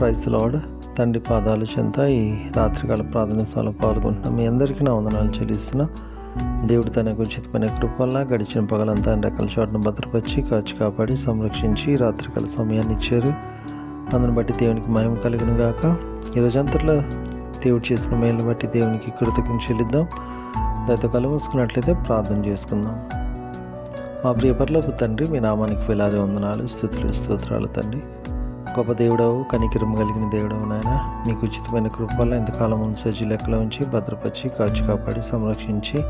క్రైస్త lord. తండ్రి పాదాలు చెంత ఈ రాత్రికాల ప్రార్థన స్థలం పాల్గొంటున్నాం. మీ అందరికీ నా వందనాలు చెల్లిస్తున్నా. దేవుడు తన ఉచితమైన కృప గడిచిన పగలంతా ఆయన రెక్కల చోటును భద్రపరిచి కాచి కాపాడి సంరక్షించి రాత్రికాల సమయాన్ని ఇచ్చారు. అందుని బట్టి దేవునికి మహిమ కలిగిన గాక. ఈరోజంతట్లో దేవుడు చేసిన మేలు బట్టి దేవునికి కృతజ్ఞత చెల్లిద్దాం. దాంతో కలుమూసుకున్నట్లయితే ప్రార్థన చేసుకుందాం. మా ప్రియ తండ్రి మీ నామానికి వేలాది వందనాలు స్థుతులు స్తోత్రాలు తండ్రి. గొప్ప దేవుడవు కనికిరం కలిగిన దేవుడవు నాయన. మీకు ఉచితమైన కృప వల్ల ఇంతకాలం సజ్జి లెక్కలో ఉంచి భద్రపరిచి కాచి కాపాడి సంరక్షించి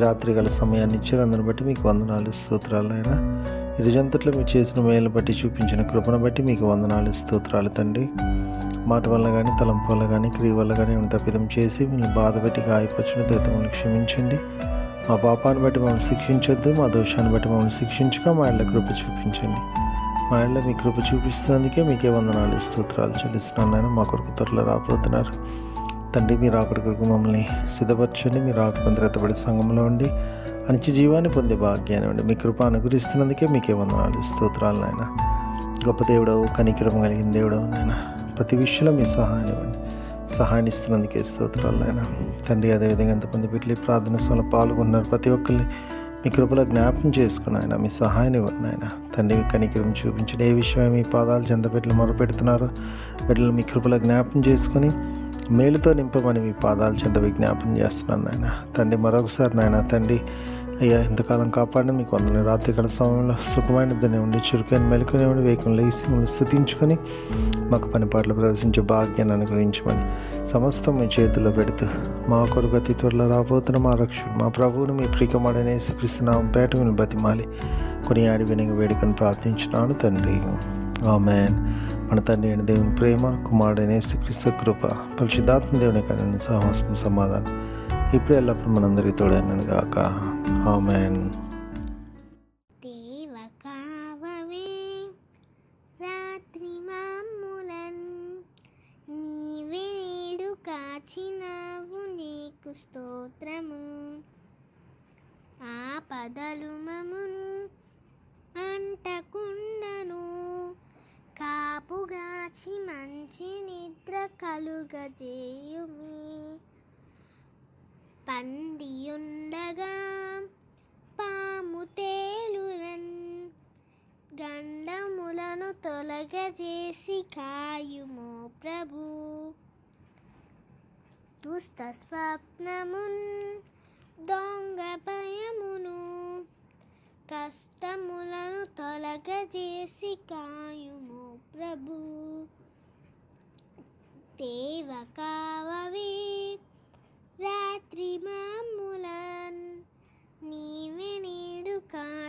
రాత్రి గల సమయాన్ని ఇచ్చారు అందరిని బట్టి మీకు వందనాలు స్తోత్రాలు నాయన. ఈ మీరు చేసిన మేలు బట్టి చూపించిన కృపను బట్టి మీకు వందనాలు స్తోత్రాలు తండ్రి. మాట వల్ల కానీ తలంపు వల్ల కానీ క్రియ వల్ల కానీ ఏమైనా తప్పిదం చేసి మిమ్మల్ని బాధ పెట్టి గాయపరిచిన క్షమించండి. మా పాపాన్ని బట్టి మమ్మల్ని శిక్షించొద్దు మా దోషాన్ని బట్టి మమ్మల్ని శిక్షించక మా ఇళ్ళ కృప చూపించండి. మా ఇళ్ళ మీ కృప చూపిస్తున్నందుకే మీకే వందనాలు స్తోత్రాలు చెల్లిస్తున్నాను. నాయన మా కొరకు త్వరలో రాబోతున్నారు. తండ్రి మీరు ఆకడి కొరకు మమ్మల్ని సిద్ధపరచండి. మీరు ఆకుపంది సంఘంలో ఉండి అనిచి జీవాన్ని పొందే భాగ్యాన్ని ఉండి మీ కృప అనుగ్రహిస్తున్నందుకే మీకే వందనాలు స్తోత్రాలు నాయన. గొప్ప దేవుడవు కనికరం కలిగిన దేవుడవు నాయన. ప్రతి విషయంలో మీ సహాయం ఇవ్వండి సహాయం ఇస్తున్నందుకే స్తోత్రాలు నాయన. తండ్రి అదేవిధంగా ఎంతమంది బిడ్డలు ప్రార్థన సభలో పాల్గొన్నారు ప్రతి ఒక్కరిని మీ కృపలో జ్ఞాపకం చేసుకుని ఆయన మీ సహాయాన్ని ఇవ్వండి ఆయన. తండ్రి మీ కనికరం చూపించండి. ఏ విషయమే మీ పాదాలు చెంత బిడ్డలు మొరపెడుతున్నారో బిడ్డలు మీ కృపలో జ్ఞాపకం చేసుకొని మేలుతో నింపమని మీ పాదాలు చెంత విజ్ఞాపం చేస్తున్నాను నాయన. తండ్రి మరొకసారి నాయన తండ్రి అయ్యా ఎంతకాలం కాపాడి మీకు వందల గల సమయంలో సుఖమైన దినే ఉండి చురుకైన మెలకునే వేగం లేసి మిమ్మల్ని స్థుతించుకొని మాకు పని పాటలు ప్రవేశించే భాగ్యాన్ని అనుగ్రహించమని సమస్తం మీ చేతుల్లో పెడుతూ మా కొరకు అతి త్వరలో రాబోతున్న మా రక్షుడు మా ప్రభువును మీ ప్రికమాడనే శ్రీకృష్ణనామం పేట మీరు బతిమాలి. కొన్ని ఆడి వినిగి వేడుకని ప్రార్థించున్నాను తండ్రి. ఆమెన్. మన తండ్రి అయిన దేవుని ప్రేమ కుమారుడైన శ్రీకృష్ణ కృప పరిశుద్ధాత్మ దేవుని కానీ సహవాసం సమాధానం. ఇప్పుడు ఎల్లప్పుడు మనందరికీ తోడైనాను కాక ఆమెన్. రాత్రి కాచినావు నీకు స్తోత్రము. ఆపదలు మమును అంటకుండను కాపుగాచి మంచి నిద్ర కలుగజేయుమి. పండియుండగా పాము తేలురన్ గండములను తొలగజేసి కాయుమో ప్రభు. దుష్ట స్వప్నమున్ దొంగ భయమును కష్టములను తొలగజేసి కాయుమో ప్రభు. దేవ కావవే